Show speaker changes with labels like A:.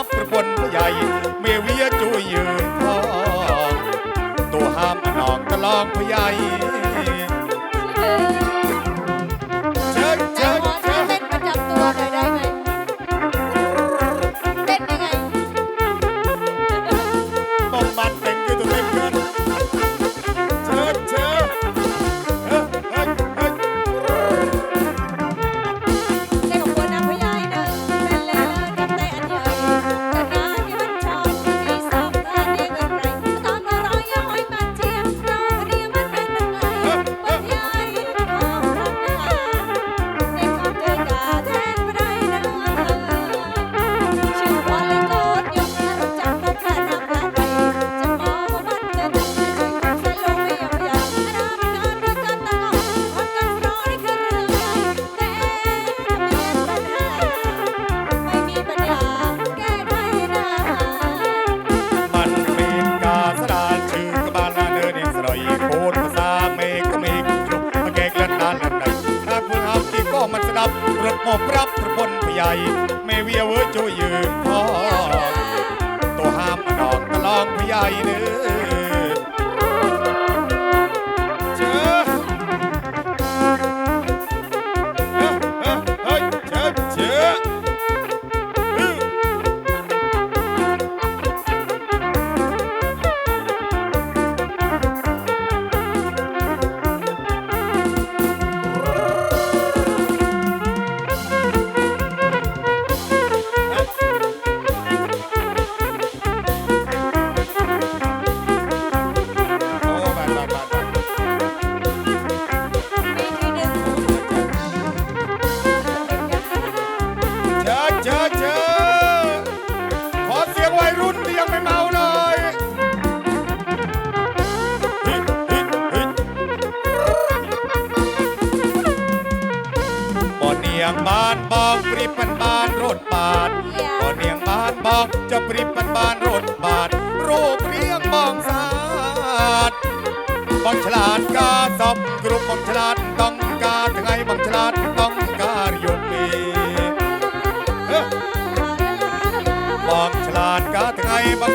A: นับกระบนใหญ่เม
B: เวียจุยยืนทอตัวห้ามนอกตะลองพยาย
A: ห
B: ญ่
A: ไม่เวียเว
B: อร์จุยืนพ่อตัวห้ามดอกตะลอง
A: ผู้ให
B: ญ่เนื้อ บ่เนียงบ้านบองปริบันบานรถบาดบ่เนียงบ้านบองจะปริบันบานรถบาดรูปเรียงบองสาดบองฉลาดกาสอบกลุ่มบองฉลาดต้องการไงบองฉลาดต้องการยกมีบองฉลาดกาไงบอง